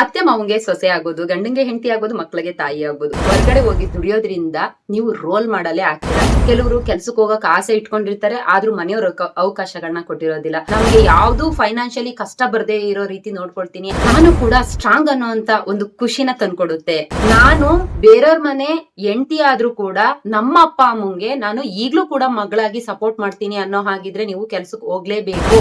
ಅತ್ತೆ ಮಾವಂಗೆ ಸೊಸೆ ಆಗೋದು ಗಂಡಂಗೆ ಹೆಂಡತಿ ಆಗೋದು ಮಕ್ಕಳಿಗೆ ತಾಯಿ ಆಗೋದು. ಹೊರಗಡೆ ಹೋಗಿ ದುಡಿಯೋದ್ರಿಂದ ನೀವು ರೋಲ್ ಮಾಡಲೇ ಆಗ್ತೀರಾ? ಕೆಲವರು ಕೆಲ್ಸಕ್ಕೆ ಹೋಗಕ್ ಆಸೆ ಇಟ್ಕೊಂಡಿರ್ತಾರೆ, ಆದ್ರೂ ಮನೆಯವ್ರ ಅವಕಾಶಗಳನ್ನ ಕೊಟ್ಟಿರೋದಿಲ್ಲ. ನಮ್ಗೆ ಯಾವ್ದು ಫೈನಾನ್ಷಿಯಲಿ ಕಷ್ಟ ಬರದೇ ಇರೋ ರೀತಿ ನೋಡ್ಕೊಳ್ತೀನಿ. ನಾನು ಕೂಡ ಸ್ಟ್ರಾಂಗ್ ಅನ್ನೋಂತ ಒಂದು ಖುಷಿನ ತಂದ್ಕೊಡುತ್ತೆ. ನಾನು ಬೇರೆಯವ್ರ ಮನೆ ಹೆಂಡತಿ ಆದ್ರೂ ಕೂಡ ನಮ್ಮ ಅಪ್ಪ ಅಮ್ಮಂಗೆ ನಾನು ಈಗ್ಲೂ ಕೂಡ ಮಗಳಾಗಿ ಸಪೋರ್ಟ್ ಮಾಡ್ತೀನಿ ಅನ್ನೋ ಹಾಗಿದ್ರೆ ನೀವು ಕೆಲ್ಸಕ್ಕೆ ಹೋಗ್ಲೇಬೇಕು.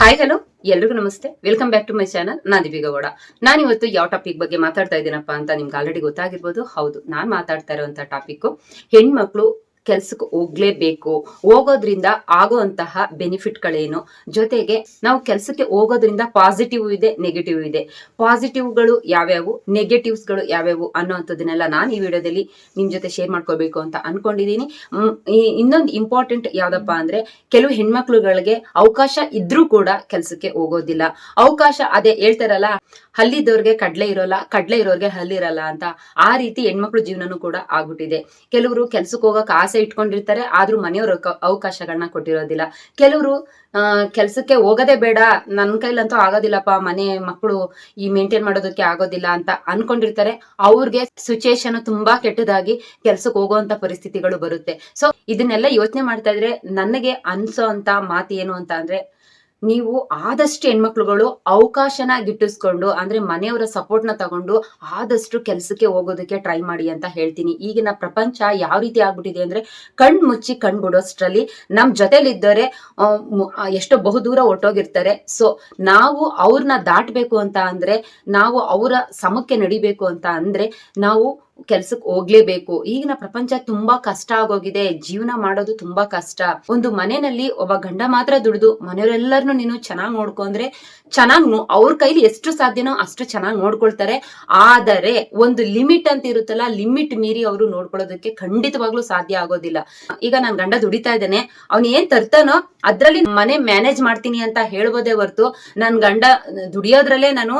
ಹಾಯ್ ಹಲೋ ಎಲ್ರಿಗೂ ನಮಸ್ತೆ. Welcome back to my channel ನಾ ದಿವಿಗೌಡ ಗೌಡ. ನಾನು ಇವತ್ತು ಯಾವ ಟಾಪಿಕ್ ಬಗ್ಗೆ ಮಾತಾಡ್ತಾ ಇದ್ದೀನಪ್ಪ ಅಂತ ನಿಮ್ಗೆ ಆಲ್ರೆಡಿ ಗೊತ್ತಾಗಿರ್ಬೋದು. ಹೌದು, ನಾನು ಮಾತಾಡ್ತಾ ಇರುವಂತ ಟಾಪಿಕ್ ಹೆಣ್ಮಕ್ಳು ಕೆಲ್ಸಕ್ಕೆ ಹೋಗ್ಲೇಬೇಕು. ಹೋಗೋದ್ರಿಂದ ಆಗುವಂತಹ ಬೆನಿಫಿಟ್ಗಳೇನು? ಜೊತೆಗೆ ನಾವು ಕೆಲ್ಸಕ್ಕೆ ಹೋಗೋದ್ರಿಂದ ಪಾಸಿಟಿವ್ ಇದೆ ನೆಗೆಟಿವ್ ಇದೆ. ಪಾಸಿಟಿವ್ಗಳು ಯಾವ್ಯಾವು ನೆಗೆಟಿವ್ಸ್ಗಳು ಯಾವ್ಯಾವು ಅನ್ನೋಂಥದ್ದನ್ನೆಲ್ಲ ನಾನು ಈ ವಿಡಿಯೋದಲ್ಲಿ ನಿಮ್ ಜೊತೆ ಶೇರ್ ಮಾಡ್ಕೋಬೇಕು ಅಂತ ಅನ್ಕೊಂಡಿದೀನಿ ಮ್, ಇನ್ನೊಂದು ಇಂಪಾರ್ಟೆಂಟ್ ಯಾವ್ದಪ್ಪ ಅಂದ್ರೆ ಕೆಲವು ಹೆಣ್ಮಕ್ಳುಗಳಿಗೆ ಅವಕಾಶ ಇದ್ರೂ ಕೂಡ ಕೆಲ್ಸಕ್ಕೆ ಹೋಗೋದಿಲ್ಲ. ಅವಕಾಶ ಅದೇ ಹೇಳ್ತಾರಲ್ಲ ಹಲ್ಲಿದ್ದವ್ರಿಗೆ ಕಡ್ಲೆ ಇರೋಲ್ಲ ಕಡ್ಲೆ ಇರೋರ್ಗೆ ಹಲ್ಲಿರಲ್ಲ ಅಂತ. ಆ ರೀತಿ ಹೆಣ್ಮಕ್ಳು ಜೀವನನೂ ಕೂಡ ಆಗ್ಬಿಟ್ಟಿದೆ. ಕೆಲವರು ಕೆಲ್ಸಕ್ಕೆ ಹೋಗಕ್ ಆಸೆ ಇಟ್ಕೊಂಡಿರ್ತಾರೆ, ಆದ್ರೂ ಮನೆಯವರು ಅವಕಾಶಗಳನ್ನ ಕೊಟ್ಟಿರೋದಿಲ್ಲ. ಕೆಲವರು ಕೆಲಸಕ್ಕೆ ಹೋಗೋದೆ ಬೇಡ ನನ್ನ ಕೈಲಂತೂ ಆಗೋದಿಲ್ಲಪ್ಪ, ಮನೆ ಮಕ್ಕಳು ಈ ಮೇಂಟೈನ್ ಮಾಡೋದಕ್ಕೆ ಆಗೋದಿಲ್ಲ ಅಂತ ಅನ್ಕೊಂಡಿರ್ತಾರೆ. ಅವ್ರಿಗೆ ಸಿಚುಯೇಷನ್ ತುಂಬಾ ಕೆಟ್ಟದಾಗಿ ಕೆಲ್ಸಕ್ಕೆ ಹೋಗುವಂತ ಪರಿಸ್ಥಿತಿಗಳು ಬರುತ್ತೆ. ಸೊ ಇದನ್ನೆಲ್ಲ ಯೋಚನೆ ಮಾಡ್ತಾ ಇದ್ರೆ, ನನಗೆ ಅನ್ಸೋ ಅಂತ ಮಾತು ಏನು ಅಂತ ಅಂದ್ರೆ ನೀವು ಆದಷ್ಟು ಹೆಣ್ಮಕ್ಳುಗಳು ಅವಕಾಶನ ಗಿಟ್ಟಿಸ್ಕೊಂಡು, ಅಂದ್ರೆ ಮನೆಯವರ ಸಪೋರ್ಟ್ನ ತಗೊಂಡು ಆದಷ್ಟು ಕೆಲ್ಸಕ್ಕೆ ಹೋಗೋದಕ್ಕೆ ಟ್ರೈ ಮಾಡಿ ಅಂತ ಹೇಳ್ತೀನಿ. ಈಗಿನ ಪ್ರಪಂಚ ಯಾವ ರೀತಿ ಆಗ್ಬಿಟ್ಟಿದೆ ಅಂದ್ರೆ ಕಣ್ ಮುಚ್ಚಿ ಕಣ್ ಬಿಡೋಷ್ಟ್ರಲ್ಲಿ ನಮ್ ಜೊತೆಲಿದ್ದವರೆ ಎಷ್ಟೋ ಬಹುದೂರ ಹೊರ್ಟೋಗಿರ್ತಾರೆ ಸೊ ನಾವು ಅವ್ರನ್ನ ದಾಟ್ಬೇಕು ಅಂತ ಅಂದ್ರೆ, ನಾವು ಅವರ ಸಮಕ್ಕೆ ನಡಿಬೇಕು ಅಂತ ಅಂದ್ರೆ, ನಾವು ಕೆಲ್ಸಕ್ಕೆ ಹೋಗ್ಲೇಬೇಕು. ಈಗಿನ ಪ್ರಪಂಚ ತುಂಬಾ ಕಷ್ಟ ಆಗೋಗಿದೆ. ಜೀವನ ಮಾಡೋದು ತುಂಬಾ ಕಷ್ಟ. ಒಂದು ಮನೆಯಲ್ಲಿ ಒಬ್ಬ ಗಂಡ ಮಾತ್ರ ದುಡಿದು ಮನೆಯವರೆಲ್ಲರನ್ನು ನೀನು ಚೆನ್ನಾಗಿ ನೋಡ್ಕೊಂಡ್ರೆ ಚೆನ್ನಾಗ್ ಅವ್ರ ಕೈಲಿ ಎಷ್ಟು ಸಾಧ್ಯನೋ ಅಷ್ಟು ಚೆನ್ನಾಗಿ ನೋಡ್ಕೊಳ್ತಾರೆ. ಆದರೆ ಒಂದು ಲಿಮಿಟ್ ಅಂತ ಇರುತ್ತಲ್ಲ, ಲಿಮಿಟ್ ಮೀರಿ ಅವರು ನೋಡ್ಕೊಳ್ಳೋದಕ್ಕೆ ಖಂಡಿತವಾಗ್ಲೂ ಸಾಧ್ಯ ಆಗೋದಿಲ್ಲ. ಈಗ ನಾನ್ ಗಂಡ ದುಡಿತಾ ಇದ್ದಾನೆ. ಅವ್ನ ಏನ್ ತರ್ತಾನೋ ಅದ್ರಲ್ಲಿ ಮನೆ ಮ್ಯಾನೇಜ್ ಮಾಡ್ತೀನಿ ಅಂತ ಹೇಳ್ಬೋದೇ ಹೊರ್ತು ನನ್ ಗಂಡ ದುಡಿಯೋದ್ರಲ್ಲೇ ನಾನು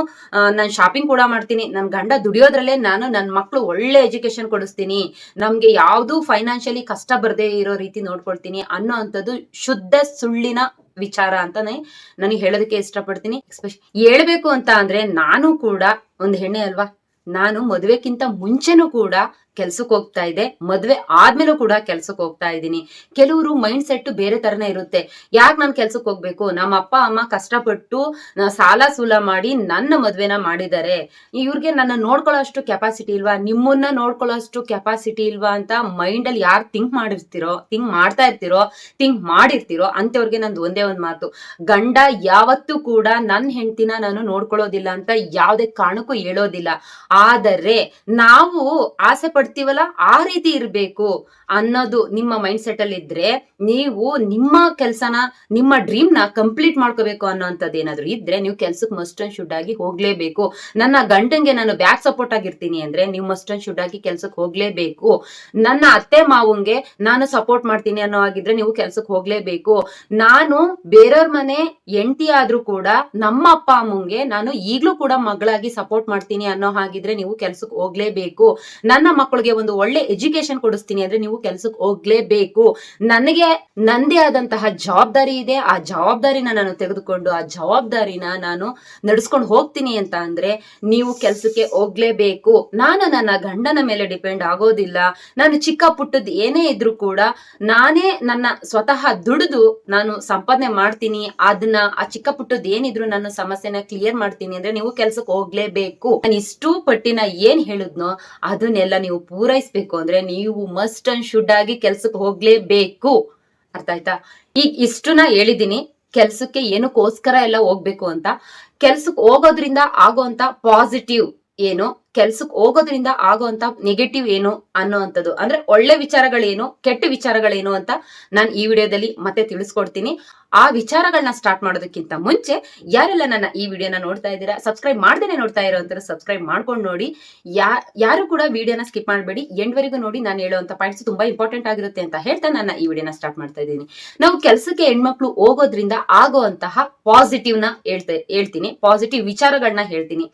ನಾನು ಶಾಪಿಂಗ್ ಕೂಡ ಮಾಡ್ತೀನಿ. ನನ್ ಗಂಡ ದುಡಿಯೋದ್ರಲ್ಲೇ ನಾನು ನನ್ನ ಮಕ್ಳು ಒಳ್ಳೆ ಎಜುಕೇಶನ್ ಕೊಡಿಸ್ತೀನಿ, ನಮ್ಗೆ ಯಾವ್ದು ಫೈನಾನ್ಷಿಯಲಿ ಕಷ್ಟ ಬರ್ದೇ ಇರೋ ರೀತಿ ನೋಡ್ಕೊಳ್ತೀನಿ ಅನ್ನೋ ಅಂಥದ್ದು ಶುದ್ಧ ಸುಳ್ಳಿನ ವಿಚಾರ ಅಂತಾನೆ ನನಗೆ ಹೇಳೋದಕ್ಕೆ ಇಷ್ಟಪಡ್ತೀನಿ. ಎಸ್ಪೆಷಲಿ ಹೇಳ್ಬೇಕು ಅಂತ ಅಂದ್ರೆ ನಾನು ಕೂಡ ಒಂದು ಹೆಣ್ಣೆ ಅಲ್ವಾ? ನಾನು ಮದುವೆಕ್ಕಿಂತ ಮುಂಚೆನೂ ಕೂಡ ಕೆಲ್ಸಕ್ಕೆ ಹೋಗ್ತಾ ಇದೆ. ಮದ್ವೆ ಆದ್ಮೇಲೂ ಕೂಡ ಕೆಲ್ಸಕ್ಕೆ ಹೋಗ್ತಾ ಇದ್ದೀನಿ. ಕೆಲವರು ಮೈಂಡ್ ಸೆಟ್ ಬೇರೆ ತರನೇ ಇರುತ್ತೆ. ಯಾಕೆ ನಾನು ಕೆಲ್ಸಕ್ಕೆ ಹೋಗ್ಬೇಕು? ನಮ್ಮ ಅಪ್ಪ, ಅಮ್ಮ ಕಷ್ಟಪಟ್ಟು ಸಾಲ ಸೂಲ ಮಾಡಿ ನನ್ನ ಮದ್ವೆನ ಮಾಡಿದ್ದಾರೆ. ಇವ್ರಿಗೆ ನನ್ನ ನೋಡ್ಕೊಳ್ಳೋ ಅಷ್ಟು ಕೆಪಾಸಿಟಿ ಇಲ್ವಾ? ನಿಮ್ಮನ್ನ ನೋಡ್ಕೊಳ್ಳೋ ಅಷ್ಟು ಕೆಪಾಸಿಟಿ ಇಲ್ವಾ ಅಂತ ಮೈಂಡ್ ಅಲ್ಲಿ ಯಾರು ಥಿಂಕ್ ಮಾಡಿರ್ತಿರೋ ಥಿಂಕ್ ಮಾಡ್ತಾ ಇರ್ತಿರೋ ಥಿಂಕ್ ಮಾಡಿರ್ತಿರೋ ಅಂತವ್ರಿಗೆ ನಂದು ಒಂದೇ ಒಂದು ಮಾತು. ಗಂಡ ಯಾವತ್ತೂ ಕೂಡ ನನ್ನ ಹೆಂಡತಿನ ನಾನು ನೋಡ್ಕೊಳ್ಳೋದಿಲ್ಲ ಅಂತ ಯಾವುದೇ ಕಾರಣಕ್ಕೂ ಹೇಳೋದಿಲ್ಲ. ಆದರೆ ನಾವು ಆಸೆ ಪಡ್ತೀವಲ್ಲ ಆ ರೀತಿ ಇರಬೇಕು. ಅನ್ನೋದು ನಿಮ್ಮ ಮೈಂಡ್ ಸೆಟ್ ಅಲ್ಲಿ ಇದ್ರೆ ನೀವು ನಿಮ್ಮ ಕೆಲಸನ, ನಿಮ್ಮ ಡ್ರೀಮ್ನ ಕಂಪ್ಲೀಟ್ ಮಾಡ್ಕೋಬೇಕು ಅನ್ನೋಂಥದ್ದು ಏನಾದ್ರು ಇದ್ರೆ ನೀವು ಕೆಲ್ಸಕ್ಕೆ ಮಸ್ಟ್ ಅಂಡ್ ಶುಡ್ ಆಗಿ ಹೋಗ್ಲೇಬೇಕು. ನನ್ನ ಗಂಡಂಗೆ ನಾನು ಬ್ಯಾಕ್ ಸಪೋರ್ಟ್ ಆಗಿರ್ತೀನಿ ಅಂದ್ರೆ ನೀವು ಮಸ್ಟ್ ಅಂಡ್ ಶುಡ್ ಆಗಿ ಕೆಲ್ಸಕ್ಕೆ ಹೋಗ್ಲೇಬೇಕು. ನನ್ನ ಅತ್ತೆ ಮಾವಂಗೆ ನಾನು ಸಪೋರ್ಟ್ ಮಾಡ್ತೀನಿ ಅನ್ನೋ ಆಗಿದ್ರೆ ನೀವು ಕೆಲ್ಸಕ್ಕೆ ಹೋಗ್ಲೇಬೇಕು. ನಾನು ಬೇರೆಯವ್ರ ಮನೆ ಎಂಟಿ ಆದ್ರೂ ಕೂಡ ನಮ್ಮ ಅಪ್ಪ ಅಮ್ಮಂಗೆ ನಾನು ಈಗ್ಲೂ ಕೂಡ ಮಗಳಾಗಿ ಸಪೋರ್ಟ್ ಮಾಡ್ತೀನಿ ಅನ್ನೋ ಹಾಗಿದ್ರೆ ನೀವು ಕೆಲ್ಸಕ್ಕೆ ಹೋಗ್ಲೇಬೇಕು. ನನ್ನ ಮಕ್ಕಳಿಗೆ ಒಂದು ಒಳ್ಳೆ ಎಜುಕೇಶನ್ ಕೊಡಿಸ್ತೀನಿ ಅಂದ್ರೆ ನೀವು ಕೆಲ್ಸಕ್ಕೆ ಹೋಗ್ಲೇಬೇಕು. ನನಗೆ ನಂದೇ ಆದಂತಹ ಜವಾಬ್ದಾರಿ ಇದೆ. ಆ ಜವಾಬ್ದಾರಿನ ನಾನು ತೆಗೆದುಕೊಂಡು, ಆ ಜವಾಬ್ದಾರಿನ ನಾನು ನಡೆಸ್ಕೊಂಡು ಹೋಗ್ತೀನಿ ಅಂತ ಅಂದ್ರೆ ನೀವು ಕೆಲ್ಸಕ್ಕೆ ಹೋಗ್ಲೇಬೇಕು. ನಾನು ನನ್ನ ಗಂಡನ ಮೇಲೆ ಡಿಪೆಂಡ್ ಆಗೋದಿಲ್ಲ. ನಾನು ಚಿಕ್ಕ ಪುಟ್ಟದ್ ಏನೇ ಇದ್ರೂ ಕೂಡ ನಾನೇ ನನ್ನ ಸ್ವತಃ ದುಡಿದು ನಾನು ಸಂಪಾದನೆ ಮಾಡ್ತೀನಿ. ಅದನ್ನ, ಆ ಚಿಕ್ಕ ಪುಟ್ಟದ್ ಏನಿದ್ರು ನನ್ನ ಸಮಸ್ಯೆನ ಕ್ಲಿಯರ್ ಮಾಡ್ತೀನಿ ಅಂದ್ರೆ ನೀವು ಕೆಲ್ಸಕ್ಕೆ ಹೋಗ್ಲೇಬೇಕು. ನಾನು ಇಷ್ಟು ಪಟ್ಟಿನ ಏನ್ ಹೇಳಿದ್ನೋ ಅದನ್ನೆಲ್ಲ ನೀವು ಪೂರೈಸ್ಬೇಕು ಅಂದ್ರೆ ನೀವು ಮಸ್ಟ್ ಅಂಡ್ ಶುಡ್ ಆಗಿ ಕೆಲ್ಸಕ್ಕೆ ಹೋಗ್ಲೇಬೇಕು. ಅರ್ಥ ಆಯ್ತಾ? ಈಗ ಇಷ್ಟನ್ನ ಹೇಳಿದೀನಿ, ಕೆಲ್ಸಕ್ಕೆ ಏನಕ್ಕೋಸ್ಕರ ಎಲ್ಲ ಹೋಗ್ಬೇಕು ಅಂತ. ಕೆಲ್ಸಕ್ಕೆ ಹೋಗೋದ್ರಿಂದ ಆಗೋಂತ ಪಾಸಿಟಿವ್ ಏನು ಕೆಲ್ಸಕ್ಕೆ ಹೋಗೋದ್ರಿಂದ ಆಗೋಂತ ನೆಗೆಟಿವ್ ಏನು ಅನ್ನೋವಂಥದ್ದು ಅಂದ್ರೆ ಒಳ್ಳೆ ವಿಚಾರಗಳೇನು, ಕೆಟ್ಟ ವಿಚಾರಗಳೇನು ಅಂತ ನಾನು ಈ ವಿಡಿಯೋದಲ್ಲಿ ಮತ್ತೆ ತಿಳಿಸ್ಕೊಡ್ತೀನಿ. ಆ ವಿಚಾರಗಳನ್ನ ಸ್ಟಾರ್ಟ್ ಮಾಡೋದಕ್ಕಿಂತ ಮುಂಚೆ ಯಾರೆಲ್ಲ ನನ್ನ ಈ ವಿಡಿಯೋನ ನೋಡ್ತಾ ಇದ್ದೀರಾ ಸಬ್ಸ್ಕ್ರೈಬ್ ಮಾಡ್ದೇನೆ ನೋಡ್ತಾ ಇರೋಂಥವ್ರು ಸಬ್ಸ್ಕ್ರೈಬ್ ಮಾಡ್ಕೊಂಡು ನೋಡಿ. ಯಾ, ಯಾರು ಕೂಡ ವಿಡಿಯೋನ ಸ್ಕಿಪ್ ಮಾಡಬೇಡಿ. ಎಂಡ್ವರೆಗೂ ನೋಡಿ ನಾನು ಹೇಳುವಂತ ಪಾಯಿಂಟ್ಸ್ ತುಂಬಾ ಇಂಪಾರ್ಟೆಂಟ್ ಆಗಿರುತ್ತೆ ಅಂತ ಹೇಳ್ತಾ ನನ್ನ ಈ ವಿಡಿಯೋನ ಸ್ಟಾರ್ಟ್ ಮಾಡ್ತಾ ಇದ್ದೀನಿ. ನಾವು ಕೆಲಸಕ್ಕೆ ಹೆಣ್ಮಕ್ಳು ಹೋಗೋದ್ರಿಂದ ಆಗುವಂತಹ ಪಾಸಿಟಿವ್ನ ಹೇಳ್ತಾ, ಹೇಳ್ತೀನಿ. ಪಾಸಿಟಿವ್ ವಿಚಾರಗಳನ್ನ ಹೇಳ್ತೀನಿ.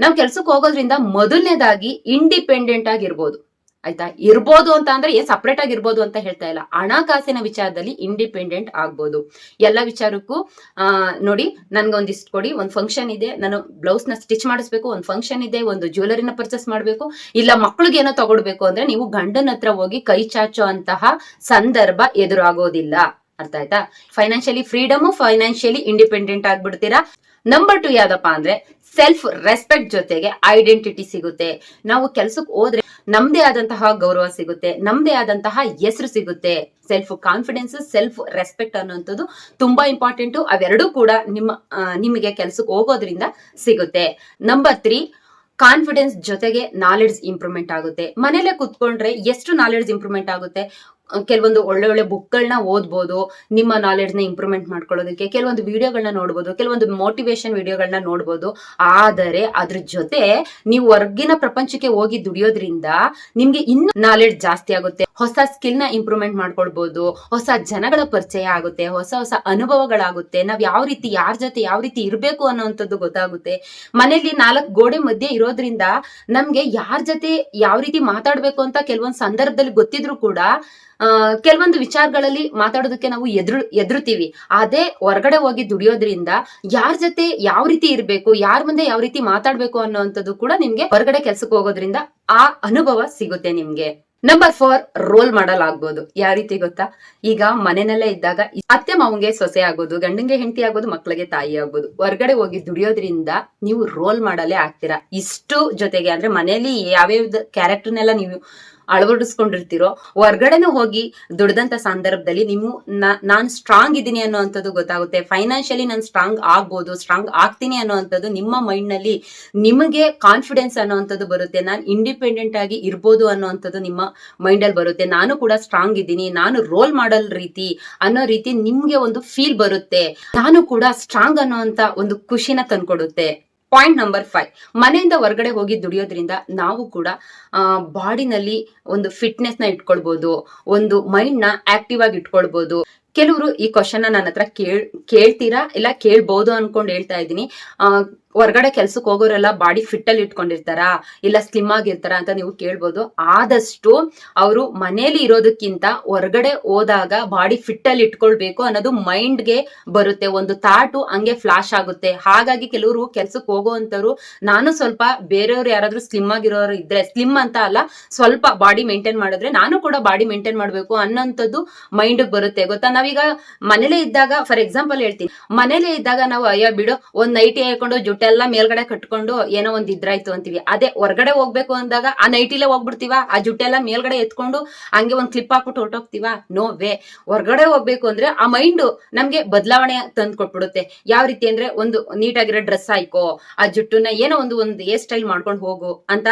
ನಾವು ಕೆಲ್ಸಕ್ಕೆ ಹೋಗೋದ್ರಿಂದ ಮೊದಲನೇದಾಗಿ ಇಂಡಿಪೆಂಡೆಂಟ್ ಆಗಿರ್ಬೋದು. ಆಯ್ತಾ? ಇರ್ಬೋದು ಅಂತ ಅಂದ್ರೆ ಏನ್ ಸಪ್ರೇಟ್ ಆಗಿರ್ಬೋದು ಅಂತ ಹೇಳ್ತಾ ಇಲ್ಲ. ಹಣಕಾಸಿನ ವಿಚಾರದಲ್ಲಿ ಇಂಡಿಪೆಂಡೆಂಟ್ ಆಗ್ಬೋದು. ಎಲ್ಲ ವಿಚಾರಕ್ಕೂ, ಆ, ನೋಡಿ ನನ್ಗೆ ಒಂದಿಷ್ಟು ಕೊಡಿ. ಒಂದು ಫಂಕ್ಷನ್ ಇದೆ. ನಾನು ಬ್ಲೌಸ್ನ ಸ್ಟಿಚ್ ಮಾಡಿಸ್ಬೇಕು. ಒಂದು ಫಂಕ್ಷನ್ ಇದೆ. ಒಂದು ಜ್ಯುವೆಲರಿನ ಪರ್ಚೇಸ್ ಮಾಡಬೇಕು. ಇಲ್ಲ, ಮಕ್ಳಿಗೆ ಏನೋ ತಗೊಡ್ಬೇಕು ಅಂದ್ರೆ, ನೀವು ಗಂಡನ ಹತ್ರ ಹೋಗಿ ಕೈ ಚಾಚೋ ಅಂತಹ ಸಂದರ್ಭ ಎದುರಾಗೋದಿಲ್ಲ. ಅರ್ಥ ಆಯ್ತಾ? ಫೈನಾನ್ಷಿಯಲಿ ಫ್ರೀಡಮ್ ಫೈನಾನ್ಷಿಯಲಿ ಇಂಡಿಪೆಂಡೆಂಟ್ ಆಗ್ಬಿಡ್ತೀರಾ? ನಂಬರ್ ಟು ಯಾವ್ದಪ್ಪ ಅಂದ್ರೆ ಸೆಲ್ಫ್ ರೆಸ್ಪೆಕ್ಟ್ ಜೊತೆಗೆ ಐಡೆಂಟಿಟಿ ಸಿಗುತ್ತೆ. ನಾವು ಕೆಲ್ಸಕ್ಕೆ ಹೋದ್ರೆ ನಮ್ದೇ ಆದಂತಹ ಗೌರವ ಸಿಗುತ್ತೆ, ನಮ್ದೇ ಆದಂತಹ ಹೆಸರು ಸಿಗುತ್ತೆ. ಸೆಲ್ಫ್ ಕಾನ್ಫಿಡೆನ್ಸ್ ಸೆಲ್ಫ್ ರೆಸ್ಪೆಕ್ಟ್ ಅನ್ನುವಂಥದ್ದು ತುಂಬಾ ಇಂಪಾರ್ಟೆಂಟ್ ಅವೆರಡೂ ಕೂಡ ನಿಮ್ಮ ನಿಮಗೆ ಕೆಲ್ಸಕ್ಕೆ ಹೋಗೋದ್ರಿಂದ ಸಿಗುತ್ತೆ. ನಂಬರ್ ತ್ರೀ ಕಾನ್ಫಿಡೆನ್ಸ್ ಜೊತೆಗೆ ನಾಲೆಡ್ಜ್ ಇಂಪ್ರೂವ್ಮೆಂಟ್ ಆಗುತ್ತೆ. ಮನೇಲೆ ಕುತ್ಕೊಂಡ್ರೆ ಎಷ್ಟು ನಾಲೆಡ್ಜ್ ಇಂಪ್ರೂವ್ಮೆಂಟ್ ಆಗುತ್ತೆ? ಕೆಲವೊಂದು ಒಳ್ಳೆ ಒಳ್ಳೆ ಬುಕ್ಗಳನ್ನ ಓದ್ಬೋದು, ನಿಮ್ಮ ನಾಲೆಡ್ಜ್ನ ಇಂಪ್ರೂವ್ಮೆಂಟ್ ಮಾಡ್ಕೊಳ್ಳೋದಕ್ಕೆ, ಕೆಲವೊಂದು ವಿಡಿಯೋಗಳನ್ನ ನೋಡ್ಬೋದು, ಕೆಲವೊಂದು ಮೋಟಿವೇಶನ್ ವಿಡಿಯೋಗಳನ್ನ ನೋಡ್ಬೋದು. ಆದರೆ ಅದ್ರ ಜೊತೆ ನೀವು ಹೊರಗಿನ ಪ್ರಪಂಚಕ್ಕೆ ಹೋಗಿ ದುಡಿಯೋದ್ರಿಂದ ನಿಮ್ಗೆ ಇನ್ನು ನಾಲೆಡ್ಜ್ ಜಾಸ್ತಿ ಆಗುತ್ತೆ. ಹೊಸ ನ ಇಂಪ್ರೂವ್ಮೆಂಟ್ ಮಾಡ್ಕೊಳ್ಬೋದು ಹೊಸ ಜನಗಳ ಪರಿಚಯ ಆಗುತ್ತೆ, ಹೊಸ ಹೊಸ ಅನುಭವಗಳಾಗುತ್ತೆ, ನಾವ್ ಯಾವ ರೀತಿ, ಯಾರ ಜೊತೆ ಯಾವ ರೀತಿ ಇರಬೇಕು ಅನ್ನೋಂಥದ್ದು ಗೊತ್ತಾಗುತ್ತೆ. ಮನೇಲಿ ನಾಲ್ಕು ಗೋಡೆ ಮಧ್ಯೆ ಇರೋದ್ರಿಂದ ನಮ್ಗೆ ಯಾರ ಜೊತೆ ಯಾವ ರೀತಿ ಮಾತಾಡ್ಬೇಕು ಅಂತ ಕೆಲವೊಂದು ಸಂದರ್ಭದಲ್ಲಿ ಗೊತ್ತಿದ್ರು ಕೂಡ ಕೆಲವೊಂದು ವಿಚಾರಗಳಲ್ಲಿ ಮಾತಾಡೋದಕ್ಕೆ ನಾವು ಎದುರು, ಎದುರುತ್ತೀವಿ. ಅದೇ ಹೊರಗಡೆ ಹೋಗಿ ದುಡಿಯೋದ್ರಿಂದ ಯಾರ ಜೊತೆ ಯಾವ ರೀತಿ ಇರಬೇಕು, ಯಾರ ಮುಂದೆ ಯಾವ ರೀತಿ ಮಾತಾಡ್ಬೇಕು ಅನ್ನೋವಂಥದ್ದು ಕೂಡ ನಿಮ್ಗೆ ಹೊರಗಡೆ ಕೆಲ್ಸಕ್ಕೆ ಹೋಗೋದ್ರಿಂದ ಆ ಅನುಭವ ಸಿಗುತ್ತೆ ನಿಮ್ಗೆ. ನಂಬರ್ ಫೋರ್ ರೋಲ್ ಮಾಡಲ್ ಆಗ್ಬೋದು. ಯಾವ ರೀತಿ ಗೊತ್ತಾ? ಈಗ ಮನೆಯಲ್ಲೇ ಇದ್ದಾಗ ಅತ್ತೆ ಮಾವಂಗೆ ಸೊಸೆ ಆಗೋದು ಗಂಡಂಗೆ ಹೆಂಡತಿ ಆಗೋದು ಮಕ್ಕಳಿಗೆ ತಾಯಿ ಆಗ್ಬೋದು ಹೊರಗಡೆ ಹೋಗಿ ದುಡಿಯೋದ್ರಿಂದ ನೀವು ರೋಲ್ ಮಾಡಲೇ ಆಗ್ತೀರಾ? ಇಷ್ಟು ಜೊತೆಗೆ ಅಂದ್ರೆ ಮನೆಯಲ್ಲಿ ಯಾವ್ಯಾವ ಕ್ಯಾರೆಕ್ಟರ್ನೆಲ್ಲ ನೀವು ಅಳವಡಿಸ್ಕೊಂಡಿರ್ತೀರೋ, ಹೊರ್ಗಡೆನೂ ಹೋಗಿ ದುಡ್ದಂತ ಸಂದರ್ಭದಲ್ಲಿ ನಿಮ್ಮ ನಾನ್ ಸ್ಟ್ರಾಂಗ್ ಇದ್ದೀನಿ ಅನ್ನೋವಂಥದ್ದು ಗೊತ್ತಾಗುತ್ತೆ. ಫೈನಾನ್ಷಿಯಲಿ ನಾನು ಸ್ಟ್ರಾಂಗ್ ಆಗ್ಬೋದು ಸ್ಟ್ರಾಂಗ್ ಆಗ್ತೀನಿ ಅನ್ನೋವಂಥದ್ದು ನಿಮ್ಮ ಮೈಂಡ್ನಲ್ಲಿ ನಿಮಗೆ ಕಾನ್ಫಿಡೆನ್ಸ್ ಅನ್ನೋವಂಥದ್ದು ಬರುತ್ತೆ. ನಾನು ಇಂಡಿಪೆಂಡೆಂಟ್ ಆಗಿ ಇರ್ಬೋದು ಅನ್ನೋವಂಥದ್ದು ನಿಮ್ಮ ಮೈಂಡ್ ಅಲ್ಲಿ ಬರುತ್ತೆ. ನಾನು ಕೂಡ ಸ್ಟ್ರಾಂಗ್ ಇದ್ದೀನಿ, ನಾನು ರೋಲ್ ಮಾಡಲ್ ರೀತಿ ಅನ್ನೋ ರೀತಿ ನಿಮ್ಗೆ ಒಂದು ಫೀಲ್ ಬರುತ್ತೆ. ನಾನು ಕೂಡ ಸ್ಟ್ರಾಂಗ್ ಅನ್ನೋ ಒಂದು ಖುಷಿನ ತಂದ್ಕೊಡುತ್ತೆ. ಪಾಯಿಂಟ್ ನಂಬರ್ ಫೈವ್ ಮನೆಯಿಂದ ಹೊರಗಡೆ ಹೋಗಿ ದುಡಿಯೋದ್ರಿಂದ ನಾವು ಕೂಡ ಬಾಡಿನಲ್ಲಿ ಒಂದು ಫಿಟ್ನೆಸ್ನ ಇಟ್ಕೊಳ್ಬಹುದು ಒಂದು ಮೈಂಡ್ನ ಆಕ್ಟಿವ್ ಆಗಿ ಇಟ್ಕೊಳ್ಬೋದು. ಕೆಲವರು ಈ ಕ್ವಶನ್ ನನ್ನ ಹತ್ರ ಕೇಳ್, ಕೇಳ್ತೀರಾ? ಇಲ್ಲ ಕೇಳ್ಬೋದು ಅನ್ಕೊಂಡು ಹೇಳ್ತಾ ಇದ್ದೀನಿ. ಹೊರಗಡೆ ಕೆಲ್ಸಕ್ಕೆ ಹೋಗೋರೆಲ್ಲ ಬಾಡಿ ಫಿಟ್ ಅಲ್ಲಿ ಇಟ್ಕೊಂಡಿರ್ತಾರಾ? ಇಲ್ಲ ಸ್ಲಿಮ್ ಆಗಿರ್ತಾರ ಅಂತ ನೀವು ಕೇಳ್ಬೋದು. ಆದಷ್ಟು ಅವರು ಮನೇಲಿ ಇರೋದಕ್ಕಿಂತ ಹೊರಗಡೆ ಹೋದಾಗ ಬಾಡಿ ಫಿಟ್ ಅಲ್ಲಿ ಇಟ್ಕೊಳ್ಬೇಕು ಅನ್ನೋದು ಮೈಂಡ್ಗೆ ಬರುತ್ತೆ. ಒಂದು ತಾಟು ಹಂಗೆ ಫ್ಲಾಶ್ ಆಗುತ್ತೆ. ಹಾಗಾಗಿ ಕೆಲವರು ಕೆಲ್ಸಕ್ಕೆ ಹೋಗುವಂತವ್ರು ನಾನು ಸ್ವಲ್ಪ ಬೇರೆಯವ್ರು ಯಾರಾದ್ರೂ ಸ್ಲಿಮ್ ಆಗಿರೋರು ಇದ್ರೆ ಸ್ಲಿಮ್ ಅಂತ ಅಲ್ಲ, ಸ್ವಲ್ಪ ಬಾಡಿ ಮೇಂಟೈನ್ ಮಾಡಿದ್ರೆ ನಾನು ಕೂಡ ಬಾಡಿ ಮೇಂಟೈನ್ ಮಾಡ್ಬೇಕು ಅನ್ನೋಂಥದ್ದು ಮೈಂಡ್ ಬರುತ್ತೆ. ಗೊತ್ತಾ? ನಾವೀಗ ಮನೇಲೆ ಇದ್ದಾಗ ಫಾರ್ ಎಕ್ಸಾಂಪಲ್ ಹೇಳ್ತೀನಿ. ಮನೇಲೆ ಇದ್ದಾಗ ನಾವು, ಅಯ್ಯ ಬಿಡು, ಒಂದ್ ನೈಟಿ ಹಾಕೊಂಡು ಜುಟ್ಟೆಲ್ಲ ಮೇಲ್ಗಡೆ ಕಟ್ಕೊಂಡು ಏನೋ ಒಂದ್ ಇದ್ರಾಯ್ತು ಅಂತೀವಿ. ಅದೇ ಹೊರಗಡೆ ಹೋಗ್ಬೇಕು ಅಂದಾಗ ಆ ನೈಟಿಲೇ ಹೋಗ್ಬಿಡ್ತೀವ? ಆ ಜುಟ್ಟೆಲ್ಲ ಮೇಲ್ಗಡೆ ಎತ್ಕೊಂಡು ಹಂಗೆ ಒಂದ್ ಕ್ಲಿಪ್ ಹಾಕ್ಬಿಟ್ಟು ಹೊರಟೋಗ್ತೀವ? ನೋ ವೇ ಹೊರಗಡೆ ಹೋಗ್ಬೇಕು ಅಂದ್ರೆ ಆ ಮೈಂಡ್ ನಮ್ಗೆ ಬದಲಾವಣೆ ತಂದು ಕೊಟ್ಬಿಡುತ್ತೆ. ಯಾವ ರೀತಿ ಅಂದ್ರೆ ಒಂದು ನೀಟಾಗಿರೋ ಡ್ರೆಸ್ ಹಾಕೋ ಆ ಜುಟ್ಟನ್ನ ಏನೋ ಒಂದು ಒಂದು ಹೇರ್ ಸ್ಟೈಲ್ ಮಾಡ್ಕೊಂಡು ಹೋಗು ಅಂತ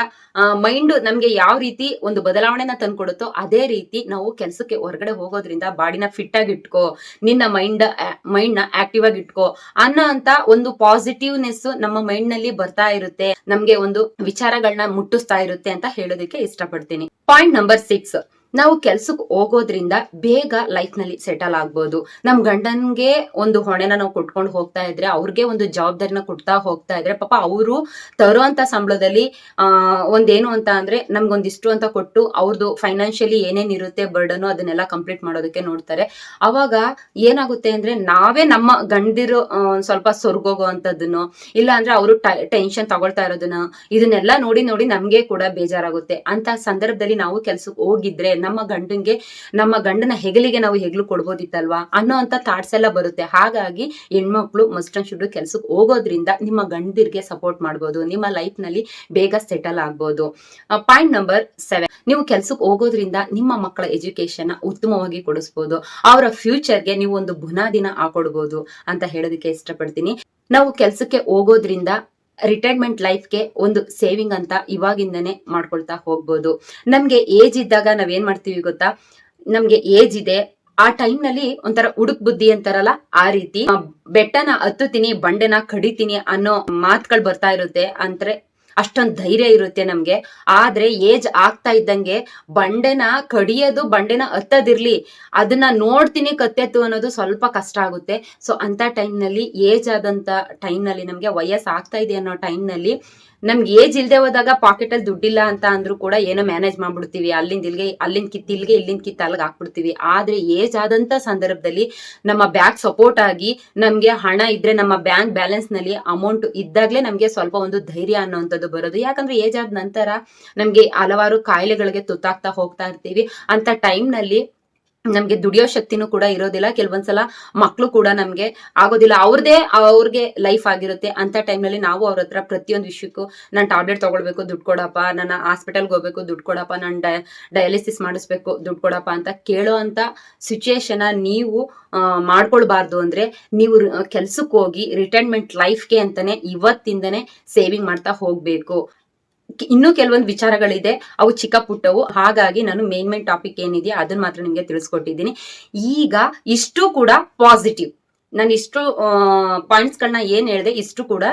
ಮೈಂಡ್ ನಮ್ಗೆ ಯಾವ ರೀತಿ ಒಂದು ಬದಲಾವಣೆನ ತಂದ್ಕೊಡುತ್ತೋ ಅದೇ ರೀತಿ ನಾವು ಕೆಲ್ಸಕ್ಕೆ ಹೊರಗಡೆ ಹೋಗೋದ್ರಿಂದ ಬಾಡಿನ ಫಿಟ್ ಆಗಿ ಇಟ್ಕೋ, ನಿನ್ನ ಮೈಂಡ್ ಮೈಂಡ್ನ ಆಕ್ಟಿವ್ ಆಗಿ ಇಟ್ಕೋ ಅನ್ನೋ ಅಂತ ಒಂದು ಪಾಸಿಟಿವ್ನೆಸ್ ನಮ್ಮ ಮೈಂಡ್ನಲ್ಲಿ ಬರ್ತಾ ಇರುತ್ತೆ, ನಮ್ಗೆ ಒಂದು ವಿಚಾರಗಳನ್ನ ಮುಟ್ಟಿಸ್ತಾ ಇರುತ್ತೆ ಅಂತ ಹೇಳೋದಕ್ಕೆ ಇಷ್ಟಪಡ್ತೀನಿ. ಪಾಯಿಂಟ್ ನಂಬರ್ ಸಿಕ್ಸ್ ನಾವು ಕೆಲ್ಸಕ್ಕೆ ಹೋಗೋದ್ರಿಂದ ಬೇಗ ಲೈಫ್ನಲ್ಲಿ ಸೆಟಲ್ ಆಗ್ಬೋದು. ನಮ್ ಗಂಡನ್ಗೆ ಒಂದು ಹೊಣೆನ ನಾವು ಕೊಟ್ಕೊಂಡು ಹೋಗ್ತಾ ಇದ್ರೆ, ಅವ್ರಿಗೆ ಒಂದು ಜವಾಬ್ದಾರಿನ ಕೊಡ್ತಾ ಹೋಗ್ತಾ ಇದ್ರೆ, ಪಾಪ ಅವರು ತರುವಂತ ಸಂಬಳದಲ್ಲಿ, ಆ, ಒಂದೇನು ಅಂತ ಅಂದ್ರೆ ನಮ್ಗೊಂದಿಷ್ಟು ಅಂತ ಕೊಟ್ಟು ಅವ್ರದ್ದು ಫೈನಾನ್ಷಿಯಲಿ ಏನೇನ್ ಇರುತ್ತೆ ಬರ್ಡನು ಅದನ್ನೆಲ್ಲ ಕಂಪ್ಲೀಟ್ ಮಾಡೋದಕ್ಕೆ ನೋಡ್ತಾರೆ. ಅವಾಗ ಏನಾಗುತ್ತೆ ಅಂದ್ರೆ ನಾವೇ ನಮ್ಮ ಗಂಡಿರು ಸ್ವಲ್ಪ ಸೊರ್ಗೋಗೋ ಸೊರ್ಗೋಗುವಂತದ್ದನ್ನು ಇಲ್ಲ ಅಂದ್ರೆ ಅವರು ಟೆನ್ಷನ್ ತಗೊಳ್ತಾ ಇರೋದನ್ನ, ಇದನ್ನೆಲ್ಲ ನೋಡಿ ನೋಡಿ ನಮ್ಗೆ ಕೂಡ ಬೇಜಾರಾಗುತ್ತೆ. ಅಂತ ಸಂದರ್ಭದಲ್ಲಿ ನಾವು ಕೆಲ್ಸಕ್ಕೆ ಹೋಗಿದ್ರೆ ನಮ್ಮ ಗಂಡನ್ಗೆ, ನಮ್ಮ ಗಂಡನ ಹೆಗಲಿಗೆ ನಾವು ಹೆಗಲು ಕೊಡ್ಬೋದಿತ್ತಲ್ವಾ ಅನ್ನೋ ಅಂತ ಥಾಟ್ಸ್ ಎಲ್ಲ ಬರುತ್ತೆ. ಹಾಗಾಗಿ ಹೆಣ್ಮಕ್ಳು ಮಸ್ಟನ್ ಶುಡ್ ಕೆಲ್ಸಕ್ಕೆ ಹೋಗೋದ್ರಿಂದ ನಿಮ್ಮ ಗಂಡಿರ್ಗೆ ಸಪೋರ್ಟ್ ಮಾಡ್ಬೋದು, ನಿಮ್ಮ ಲೈಫ್ನಲ್ಲಿ ಬೇಗ ಸೆಟಲ್ ಆಗ್ಬೋದು. ಪಾಯಿಂಟ್ ನಂಬರ್ ಸೆವೆನ್ ನೀವು ಕೆಲ್ಸಕ್ಕೆ ಹೋಗೋದ್ರಿಂದ ನಿಮ್ಮ ಮಕ್ಕಳ ಎಜುಕೇಶನ್ ಉತ್ತಮವಾಗಿ ಕೊಡಿಸ್ಬೋದು. ಅವರ ಫ್ಯೂಚರ್ಗೆ ನೀವು ಒಂದು ಬುನಾದಿನ ಹಾಕೊಡ್ಬೋದು ಅಂತ ಹೇಳೋದಕ್ಕೆ ಇಷ್ಟಪಡ್ತೀನಿ. ನಾವು ಕೆಲ್ಸಕ್ಕೆ ಹೋಗೋದ್ರಿಂದ ರಿಟೈರ್ಮೆಂಟ್ ಲೈಫ್ಗೆ ಒಂದು ಸೇವಿಂಗ್ ಅಂತ ಇವಾಗಿಂದನೇ ಮಾಡ್ಕೊಳ್ತಾ ಹೋಗ್ಬೋದು. ನಮಗೆ ಏಜ್ ಇದ್ದಾಗ ನಾವೇನ್ ಮಾಡ್ತೀವಿ ಗೊತ್ತಾ? ನಮ್ಗೆ ಏಜ್ ಇದೆ. ಆ ಟೈಮ್ನಲ್ಲಿ ಒಂಥರ ಹುಡುಕ್ ಬುದ್ಧಿ ಅಂತಾರಲ್ಲ, ಆ ರೀತಿ. ಬೆಟ್ಟನ ಹತ್ತುತ್ತೀನಿ ಬಂಡೆನ ಕಡಿತೀನಿ ಅನ್ನೋ ಮಾತುಗಳು ಬರ್ತಾ ಇರುತ್ತೆ. ಅಂದ್ರೆ ಅಷ್ಟೊಂದು ಧೈರ್ಯ ಇರುತ್ತೆ ನಮ್ಗೆ. ಆದ್ರೆ ಏಜ್ ಆಗ್ತಾ ಇದ್ದಂಗೆ ಬಂಡೆನ ಕಡಿಯೋದು, ಬಂಡೆನ ಹತ್ತದಿರ್ಲಿ, ಅದನ್ನ ನೋಡ್ತೀನಿ ಕತ್ತೆತ್ತು ಅನ್ನೋದು ಸ್ವಲ್ಪ ಕಷ್ಟ ಆಗುತ್ತೆ. ಸೊ ಅಂತ ಟೈಮ್ನಲ್ಲಿ ಏಜ್ ಆದಂತ ಟೈಮ್ನಲ್ಲಿ ನಮ್ಗೆ ವಯಸ್ಸು ಆಗ್ತಾ ಇದೆ ಅನ್ನೋ ಟೈಮ್ನಲ್ಲಿ ನಮ್ಗೆ ಏಜ್ ಇಲ್ದೆ ಹೋದಾಗ ಪಾಕೆಟ್ ಅಲ್ಲಿ ದುಡ್ಡಿಲ್ಲ ಅಂತ ಅಂದ್ರು ಕೂಡ ಏನೋ ಮ್ಯಾನೇಜ್ ಮಾಡ್ಬಿಡ್ತೀವಿ. ಅಲ್ಲಿಂದ ಇಲ್ಲಿಗೆ, ಅಲ್ಲಿಂದ ಕಿತ್ತ, ಇಲ್ಲಿಗೆ, ಇಲ್ಲಿಂದ ಕಿತ್ತ ಅಲ್ಲಿಗೆ ಹಾಕ್ಬಿಡ್ತೀವಿ. ಆದ್ರೆ ಏಜ್ ಆದಂತ ಸಂದರ್ಭದಲ್ಲಿ ನಮ್ಮ ಬ್ಯಾಂಕ್ ಸಪೋರ್ಟ್ ಆಗಿ ನಮ್ಗೆ ಹಣ ಇದ್ರೆ ನಮ್ಮ ಬ್ಯಾಂಕ್ ಬ್ಯಾಲೆನ್ಸ್ನಲ್ಲಿ ಅಮೌಂಟ್ ಇದ್ದಾಗ್ಲೇ ನಮ್ಗೆ ಸ್ವಲ್ಪ ಒಂದು ಧೈರ್ಯ ಅನ್ನೋಂಥದ್ದು ಬರೋದು. ಯಾಕಂದ್ರೆ ಏಜ್ ಆದ ನಂತರ ನಮ್ಗೆ ಹಲವಾರು ಕಾಯಿಲೆಗಳಿಗೆ ತುತ್ತಾಗ್ತಾ ಹೋಗ್ತಾ ಇರ್ತೀವಿ. ಅಂತ ಟೈಮ್ನಲ್ಲಿ ನಮ್ಗೆ ದುಡಿಯೋ ಶಕ್ತಿನೂ ಕೂಡ ಇರೋದಿಲ್ಲ. ಕೆಲವೊಂದ್ಸಲ ಮಕ್ಳು ಕೂಡ ನಮ್ಗೆ ಆಗೋದಿಲ್ಲ. ಅವ್ರದೇ ಅವ್ರಿಗೆ ಲೈಫ್ ಆಗಿರುತ್ತೆ. ಅಂತ ಟೈಮ್ನಲ್ಲಿ ನಾವು ಅವ್ರ ಹತ್ರ ಪ್ರತಿಯೊಂದು ವಿಷಯಕ್ಕೂ ನಾನು ಟ್ಯಾಬ್ಲೆಟ್ ತಗೊಳ್ಬೇಕು, ದುಡ್ಡು ಕೊಡಪ್ಪ. ನನ್ನ ಹಾಸ್ಪಿಟಲ್ಗೆ ಹೋಗ್ಬೇಕು, ದುಡ್ಡು ಕೊಡಪ್ಪ. ನಾನು ಡಯ ಡಯಾಲಿಸಿಸ್ ಮಾಡಿಸ್ಬೇಕು, ದುಡ್ಡು ಕೊಡಪ್ಪ ಅಂತ ಕೇಳೋ ಅಂತ ಸಿಚುಯೇಷನ್ ನೀವು ಮಾಡ್ಕೊಳ್ಬಾರ್ದು ಅಂದ್ರೆ ನೀವು ಕೆಲ್ಸಕ್ಕೆ ಹೋಗಿ ರಿಟೈರ್ಮೆಂಟ್ ಲೈಫ್ಗೆ ಅಂತಾನೆ ಇವತ್ತಿಂದನೇ ಸೇವಿಂಗ್ ಮಾಡ್ತಾ ಹೋಗ್ಬೇಕು. ಇನ್ನೂ ಕೆಲವೊಂದು ವಿಚಾರಗಳಿದೆ. ಅವು ಚಿಕ್ಕ ಪುಟ್ಟವು ಹಾಗಾಗಿ ನಾನು ಮೇನ್ ಮೇನ್ ಟಾಪಿಕ್ ಏನಿದೆಯಾ ಅದನ್ನ ಮಾತ್ರ ನಿಮಗೆ ತಿಳಿಸ್ಕೊಟ್ಟಿದ್ದೀನಿ. ಈಗ ಇಷ್ಟು ಕೂಡ ಪಾಸಿಟಿವ್ ನಾನು ಇಷ್ಟು ಪಾಯಿಂಟ್ಸ್ಗಳನ್ನ ಏನ್ ಹೇಳಿದೆ, ಇಷ್ಟು ಕೂಡ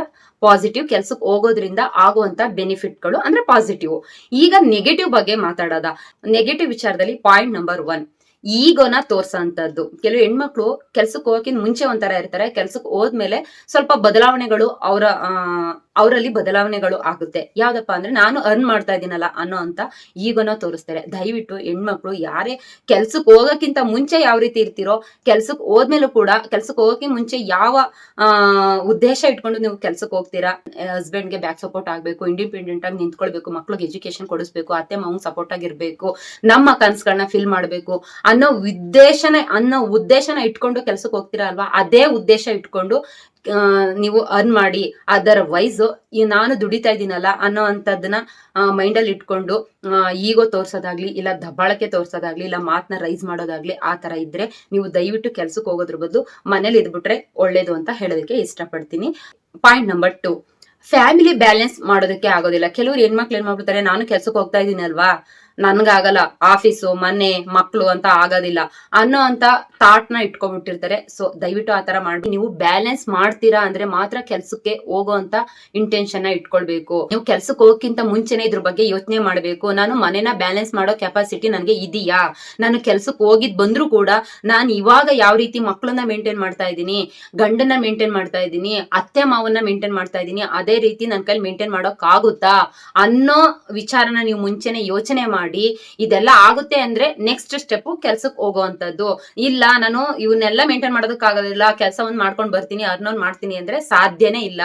ಪಾಸಿಟಿವ್ ಕೆಲ್ಸಕ್ಕೆ ಹೋಗೋದ್ರಿಂದ ಆಗುವಂತ ಬೆನಿಫಿಟ್ಗಳು ಅಂದ್ರೆ ಪಾಸಿಟಿವ್ ಈಗ ನೆಗೆಟಿವ್ ಬಗ್ಗೆ ಮಾತಾಡೋದ. ನೆಗೆಟಿವ್ ವಿಚಾರದಲ್ಲಿ ಪಾಯಿಂಟ್ ನಂಬರ್ ಒನ್ ಈಗೋನ ತೋರ್ಸೋಂಥದ್ದು. ಕೆಲವು ಹೆಣ್ಮಕ್ಳು ಕೆಲ್ಸಕ್ಕೆ ಹೋಗಕ್ಕಿಂತ ಮುಂಚೆ ಒಂಥರ ಇರ್ತಾರೆ. ಕೆಲ್ಸಕ್ಕೆ ಹೋದ್ಮೇಲೆ ಸ್ವಲ್ಪ ಬದಲಾವಣೆಗಳು ಅವರ ಅವರಲ್ಲಿ ಬದಲಾವಣೆಗಳು ಆಗುತ್ತೆ. ಯಾವ್ದಪ್ಪ ಅಂದ್ರೆ ನಾನು ಅರ್ನ್ ಮಾಡ್ತಾ ಇದ್ದೀನಲ್ಲ ಅನ್ನೋ ಅಂತ ಈಗನೋ ತೋರಿಸ್ತಾರೆ. ದಯವಿಟ್ಟು ಹೆಣ್ಮಕ್ಳು ಯಾರೇ ಕೆಲ್ಸಕ್ಕೆ ಹೋಗೋಕ್ಕಿಂತ ಮುಂಚೆ ಯಾವ ರೀತಿ ಇರ್ತಿರೋ ಕೆಲ್ಸಕ್ಕೆ ಹೋದ್ಮೇಲೂ ಕೂಡ ಕೆಲ್ಸಕ್ಕೆ ಹೋಗೋಕೆ ಮುಂಚೆ ಯಾವ ಉದ್ದೇಶ ಇಟ್ಕೊಂಡು ನೀವು ಕೆಲ್ಸಕ್ಕೆ ಹೋಗ್ತೀರಾ? ಹಸ್ಬೆಂಡ್ಗೆ ಬ್ಯಾಕ್ ಸಪೋರ್ಟ್ ಆಗ್ಬೇಕು ಇಂಡಿಪೆಂಡೆಂಟ್ ಆಗಿ ನಿಂತ್ಕೊಳ್ಬೇಕು, ಮಕ್ಳಿಗೆ ಎಜುಕೇಶನ್ ಕೊಡಿಸ್ಬೇಕು, ಅತ್ತೆ ಮಾವ್ ಸಪೋರ್ಟ್ ಆಗಿರ್ಬೇಕು, ನಮ್ಮ ಕನ್ಸ್ಗಳನ್ನ ಫಿಲ್ ಮಾಡ್ಬೇಕು ಅನ್ನೋ ಉದ್ದೇಶನ ಅನ್ನೋ ಉದ್ದೇಶನ ಇಟ್ಕೊಂಡು ಕೆಲ್ಸಕ್ಕೆ ಹೋಗ್ತೀರಾ ಅಲ್ವಾ? ಅದೇ ಉದ್ದೇಶ ಇಟ್ಕೊಂಡು ನೀವು ಅರ್ನ್ ಮಾಡಿ, ಅದರ ವೈಸ್ ನಾನು ದುಡಿತಾ ಇದ್ದೀನಲ್ಲ ಅನ್ನೋ ಅಂಥದ್ದನ್ನ ಮೈಂಡಲ್ಲಿ ಇಟ್ಕೊಂಡು ಈಗೋ ತೋರ್ಸೋದಾಗ್ಲಿ, ಇಲ್ಲ ದಬ್ಬಾಳಕೆ ತೋರ್ಸೋದಾಗ್ಲಿ, ಇಲ್ಲ ಮಾತನ್ನ ರೈಸ್ ಮಾಡೋದಾಗ್ಲಿ, ಆ ತರ ಇದ್ರೆ ನೀವು ದಯವಿಟ್ಟು ಕೆಲ್ಸಕ್ಕೆ ಹೋಗೋದ್ರ ಬದಲು ಮನೇಲಿ ಇದ್ಬಿಟ್ರೆ ಒಳ್ಳೇದು ಅಂತ ಹೇಳೋದಕ್ಕೆ ಇಷ್ಟಪಡ್ತೀನಿ. Point number two family balance ಮಾಡೋದಕ್ಕೆ ಆಗೋದಿಲ್ಲ. ಕೆಲವರು ಹೆಣ್ಮಕ್ಳು ಏನ್ ಮಾಡ್ಬಿಡ್ತಾರೆ, ನಾನು ಕೆಲ್ಸಕ್ಕೆ ಹೋಗ್ತಾ ಇದ್ದೀನಿ ಅಲ್ವಾ? ನನ್ಗಾಗಲ್ಲ, ಆಫೀಸು, ಮನೆ, ಮಕ್ಳು ಅಂತ ಆಗೋದಿಲ್ಲ ಅನ್ನೋ ಅಂತ ಥಾಟ್ನ ಇಟ್ಕೊಂಡ್ಬಿಟ್ಟಿರ್ತಾರೆ ಸೊ ದಯವಿಟ್ಟು ಆ ತರ ಮಾಡಿ ನೀವು ಬ್ಯಾಲೆನ್ಸ್ ಮಾಡ್ತೀರಾ ಅಂದ್ರೆ ಮಾತ್ರ ಕೆಲ್ಸಕ್ಕೆ ಹೋಗೋ ಅಂತ ಇಂಟೆನ್ಷನ್ನ ಇಟ್ಕೊಳ್ಬೇಕು. ನೀವು ಕೆಲ್ಸಕ್ಕೆ ಹೋಗಕ್ಕಿಂತ ಮುಂಚೆನೆ ಇದ್ರ ಬಗ್ಗೆ ಯೋಚನೆ ಮಾಡ್ಬೇಕು. ನಾನು ಮನೆನ ಬ್ಯಾಲೆನ್ಸ್ ಮಾಡೋ ಕೆಪಾಸಿಟಿ ನನಗೆ ಇದೆಯಾ? ನಾನು ಕೆಲ್ಸಕ್ಕೆ ಹೋಗಿದ್ ಬಂದ್ರು ಕೂಡ ನಾನು ಇವಾಗ ಯಾವ ರೀತಿ ಮಕ್ಕಳನ್ನ ಮೇಂಟೈನ್ ಮಾಡ್ತಾ ಇದ್ದೀನಿ, ಗಂಡನ್ನ ಮೇಂಟೈನ್ ಮಾಡ್ತಾ ಇದ್ದೀನಿ, ಅತ್ತೆ ಮಾವನ್ನ ಮೇಂಟೈನ್ ಮಾಡ್ತಾ ಇದ್ದೀನಿ, ಅದೇ ರೀತಿ ನನ್ನ ಕೈಲಿ ಮೇಂಟೈನ್ ಮಾಡೋಕ್ಕಾಗುತ್ತಾ ಅನ್ನೋ ವಿಚಾರನ ನೀವು ಮುಂಚೆನೆ ಯೋಚನೆ ಮಾಡಿ. ಇದೆಲ್ಲ ಆಗುತ್ತೆ ಅಂದ್ರೆ ನೆಕ್ಸ್ಟ್ ಸ್ಟೆಪ್ ಕೆಲ್ಸಕ್ಕೆ ಹೋಗುವಂತದ್ದು ಇಲ್ಲ, ನಾನು ಇವನ್ನೆಲ್ಲ ಮೇಂಟೈನ್ ಮಾಡೋದಕ್ಕಾಗೋದಿಲ್ಲ ಕೆಲಸ ಒಂದ್ ಮಾಡ್ಕೊಂಡ್ ಬರ್ತೀನಿ ಅರ್ನೊಂದ್ ಮಾಡ್ತೀನಿ ಅಂದ್ರೆ ಸಾಧ್ಯನೇ ಇಲ್ಲ.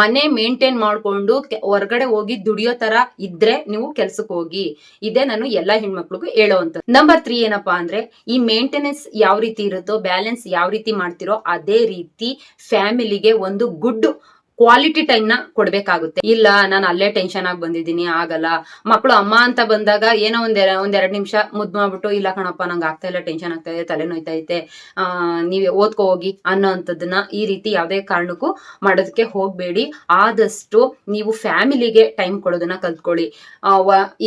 ಮನೆ ಮೇಂಟೈನ್ ಮಾಡ್ಕೊಂಡು ಹೊರಗಡೆ ಹೋಗಿ ದುಡಿಯೋ ತರ ಇದ್ರೆ ನೀವು ಕೆಲ್ಸಕ್ಕೆ ಹೋಗಿ. ಇದೇ ನಾನು ಎಲ್ಲಾ ಹೆಣ್ಮಕ್ಳಿಗೂ ಹೇಳೋವಂಥದ್ದು. ನಂಬರ್ ತ್ರೀ ಏನಪ್ಪಾ ಅಂದ್ರೆ ಈ ಮೇಂಟೆನೆನ್ಸ್ ಯಾವ ರೀತಿ ಇರುತ್ತೋ ಬ್ಯಾಲೆನ್ಸ್ ಯಾವ ರೀತಿ ಮಾಡ್ತಿರೋ, ಅದೇ ರೀತಿ ಫ್ಯಾಮಿಲಿಗೆ ಒಂದು ಗುಡ್ ಕ್ವಾಲಿಟಿ ಟೈಮ್ನ ಕೊಡ್ಬೇಕಾಗುತ್ತೆ. ಇಲ್ಲ, ನಾನು ಅಲ್ಲೇ ಟೆನ್ಷನ್ ಆಗಿ ಬಂದಿದ್ದೀನಿ, ಆಗಲ್ಲ. ಮಕ್ಕಳು ಅಮ್ಮ ಅಂತ ಬಂದಾಗ ಏನೋ ಒಂದ್ ಒಂದೆರಡು ನಿಮಿಷ ಮುದ್ದು ಮಾಡ್ಬಿಟ್ಟು, ಇಲ್ಲ ಕಣಪ್ಪ, ನಂಗೆ ಆಗ್ತಾ ಇಲ್ಲ ಟೆನ್ಷನ್ ಆಗ್ತಾ ಇದೆ, ತಲೆ ಆ, ನೀವೇ ಓದ್ಕೋ ಹೋಗಿ ಅನ್ನೋ ಅಂಥದ್ದನ್ನ ಈ ರೀತಿ ಯಾವುದೇ ಕಾರಣಕ್ಕೂ ಮಾಡೋದಕ್ಕೆ ಹೋಗ್ಬೇಡಿ. ಆದಷ್ಟು ನೀವು ಫ್ಯಾಮಿಲಿಗೆ ಟೈಮ್ ಕೊಡೋದನ್ನ ಕಲ್ತ್ಕೊಳ್ಳಿ.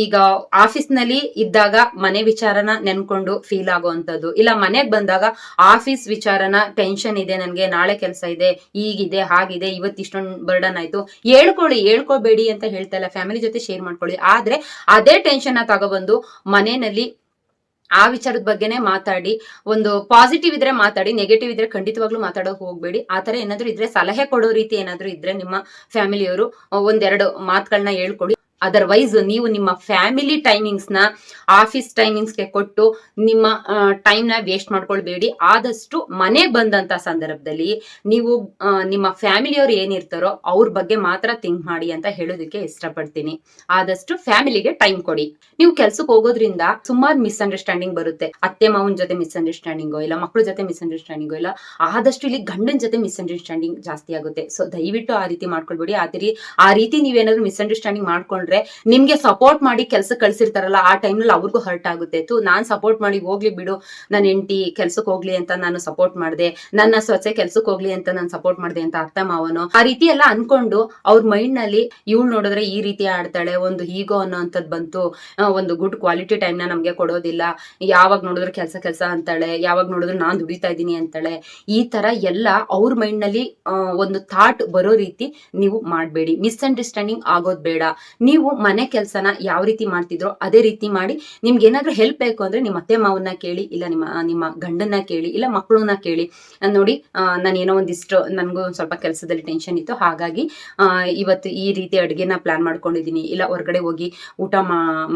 ಈಗ ಆಫೀಸ್ನಲ್ಲಿ ಇದ್ದಾಗ ಮನೆ ವಿಚಾರನ ನೆನ್ಕೊಂಡು ಫೀಲ್ ಆಗುವಂಥದ್ದು ಇಲ್ಲ, ಮನೆಗ್ ಬಂದಾಗ ಆಫೀಸ್ ವಿಚಾರನ ಟೆನ್ಷನ್ ಇದೆ, ನನ್ಗೆ ನಾಳೆ ಕೆಲಸ ಇದೆ, ಈಗಿದೆ, ಹಾಗಿದೆ ಇವತ್ತು ಬರ್ಡನ್ ಆಯ್ತು. ಹೇಳ್ಕೊಳ್ಳಿ, ಹೇಳ್ಕೊಬೇಡಿ ಅಂತ ಹೇಳ್ತಾ ಇಲ್ಲ ಫ್ಯಾಮಿಲಿ ಜೊತೆ ಶೇರ್ ಮಾಡ್ಕೊಳ್ಳಿ. ಆದ್ರೆ ಅದೇ ಟೆನ್ಷನ್ ತಗೊಬಂದು ಮನೆಯಲ್ಲಿ ಆ ವಿಚಾರದ ಬಗ್ಗೆನೇ ಮಾತಾಡಿ, ಒಂದು ಪಾಸಿಟಿವ್ ಇದ್ರೆ ಮಾತಾಡಿ, ನೆಗೆಟಿವ್ ಇದ್ರೆ ಖಂಡಿತವಾಗ್ಲೂ ಮಾತಾಡೋಕೆ ಹೋಗ್ಬೇಡಿ. ಆ ತರ ಏನಾದ್ರು ಇದ್ರೆ ಸಲಹೆ ಕೊಡೋ ರೀತಿ ಏನಾದ್ರು ಇದ್ರೆ ನಿಮ್ಮ ಫ್ಯಾಮಿಲಿಯವರು, ಒಂದೆರಡು ಮಾತುಗಳನ್ನ ಹೇಳ್ಕೊಡಿ. ಅದರ್ವೈಸ್ ನೀವು ನಿಮ್ಮ ಫ್ಯಾಮಿಲಿ ಟೈಮಿಂಗ್ಸ್ನ ಆಫೀಸ್ ಟೈಮಿಂಗ್ಸ್ಗೆ ಕೊಟ್ಟು ನಿಮ್ಮ ಟೈಮ್ನ ವೇಸ್ಟ್ ಮಾಡ್ಕೊಳ್ಬೇಡಿ. ಆದಷ್ಟು ಮನೆ ಬಂದಂತ ಸಂದರ್ಭದಲ್ಲಿ ನೀವು ನಿಮ್ಮ ಫ್ಯಾಮಿಲಿಯವ್ರು ಏನಿರ್ತಾರೋ ಅವ್ರ ಬಗ್ಗೆ ಮಾತ್ರ ಥಿಂಕ್ ಮಾಡಿ ಅಂತ ಹೇಳೋದಕ್ಕೆ ಇಷ್ಟಪಡ್ತೀನಿ. ಆದಷ್ಟು ಫ್ಯಾಮಿಲಿಗೆ ಟೈಮ್ ಕೊಡಿ. ನೀವು ಕೆಲ್ಸಕ್ಕೆ ಹೋಗೋದ್ರಿಂದ ಸುಮಾರು ಮಿಸ್ಅಂಡರ್ಸ್ಟ್ಯಾಂಡಿಂಗ್ ಬರುತ್ತೆ. ಅತ್ತೆ, ಮಾವನ ಜೊತೆ ಮಿಸ್ಅಂಡರ್ಸ್ಟ್ಯಾಂಡಿಂಗೋ ಇಲ್ಲ ಮಕ್ಕಳ ಜೊತೆ ಮಿಸ್ಅಂಡರ್ಸ್ಟ್ಯಾಂಡಿಂಗೋ ಇಲ್ಲ ಆದಷ್ಟು ಇಲ್ಲಿ ಗಂಡನ ಜೊತೆ ಮಿಸ್ಅಂಡರ್ಸ್ಟ್ಯಾಂಡಿಂಗ್ ಜಾಸ್ತಿ ಆಗುತ್ತೆ. ಸೊ ದಯವಿಟ್ಟು ಆ ರೀತಿ ಮಾಡ್ಕೊಳ್ಬೇಡಿ. ಆ ರೀತಿ ಆ ರೀತಿ ನೀವೇನಾದ್ರೂ ಮಿಸ್ಅಂಡರ್ಸ್ಟ್ಯಾಂಡಿಂಗ್ ಮಾಡ್ಕೊಂಡ್ರೆ ಅನ್ಕೊಂಡ್ರೆ ನಿಮ್ಗೆ ಸಪೋರ್ಟ್ ಮಾಡಿ ಕೆಲಸ ಕಳ್ಸಿರ್ತಾರಲ್ಲ ಆ ಟೈಮ್ನಲ್ಲಿ ಅವ್ರಿಗೂ ಹರ್ಟ್ ಆಗುತ್ತೆ. ನಾನ್ ಸಪೋರ್ಟ್ ಮಾಡಿ ಹೋಗ್ಲಿ ಬಿಡು. ನನ್ನ ಹೆಂಡತಿ ಕೆಲ್ಸಕ್ಕೆ ಹೋಗ್ಲಿ ಅಂತ ನಾನು ಸಪೋರ್ಟ್ ಮಾಡಿದೆ. ನನ್ನ ಸೊಸೆ ಕೆಲ್ಸಕ್ಕೆ ಹೋಗ್ಲಿ ಅಂತ ನಾನು ಸಪೋರ್ಟ್ ಮಾಡಿದೆ ಅಂತ ಅರ್ಥ ಮಾವನು. ಆ ರೀತಿ ಎಲ್ಲ ಅನ್ಕೊಂಡು ಅವ್ರ ಮೈಂಡ್ನಲ್ಲಿ ಇವಳು ನೋಡಿದ್ರೆ ಈ ರೀತಿ ಆಡ್ತಾಳೆ ಒಂದು ಹೀಗೋ ಅನ್ನೋಂಥದ್ದು ಬಂತು. ಆ, ಒಂದು ಗುಡ್ ಕ್ವಾಲಿಟಿ ಟೈಮ್ನ ನಮ್ಗೆ ಕೊಡೋದಿಲ್ಲ. ಯಾವಾಗ ನೋಡಿದ್ರು ಕೆಲಸ ಕೆಲಸ ಅಂತಾಳೆ ಯಾವಾಗ ನೋಡಿದ್ರು ನಾನ್ ದುಡಿತಾ ಇದ್ದೀನಿ ಅಂತಾಳೆ. ಈ ತರ ಎಲ್ಲ ಅವ್ರ ಮೈಂಡ್ನಲ್ಲಿ ಒಂದು ಥಾಟ್ ಬರೋ ರೀತಿ ನೀವು ಮಾಡಬೇಡಿ. ಮಿಸ್ಅಂಡರ್ಸ್ಟ್ಯಾಂಡಿಂಗ್ ಆಗೋದ್ ಬೇಡ. ನೀವು ಮನೆ ಕೆಲಸನ ಯಾವ ರೀತಿ ಮಾಡ್ತಿದ್ರೋ ಅದೇ ರೀತಿ ಮಾಡಿ ನಿಮ್ಗೆ ಏನಾದ್ರೂ ಹೆಲ್ಪ್ ಬೇಕು ಅಂದ್ರೆ ನಿಮ್ಮ ಅತ್ತೆ ಮಾವನ್ನ ಕೇಳಿ ಇಲ್ಲ ನಿಮ್ಮ ನಿಮ್ಮ ಗಂಡನ್ನ ಕೇಳಿ ಇಲ್ಲ ಮಕ್ಕಳನ್ನ ಕೇಳಿ. ನೋಡಿ ನಾನು ಏನೋ ಒಂದಿಷ್ಟು ನನಗೂ ಸ್ವಲ್ಪ ಕೆಲಸದಲ್ಲಿ ಟೆನ್ಷನ್ ಇತ್ತು. ಹಾಗಾಗಿ ಇವತ್ತು ಈ ರೀತಿ ಅಡುಗೆನ ಪ್ಲಾನ್ ಮಾಡ್ಕೊಂಡಿದ್ದೀನಿ. ಇಲ್ಲ ಹೊರಗಡೆ ಹೋಗಿ ಊಟ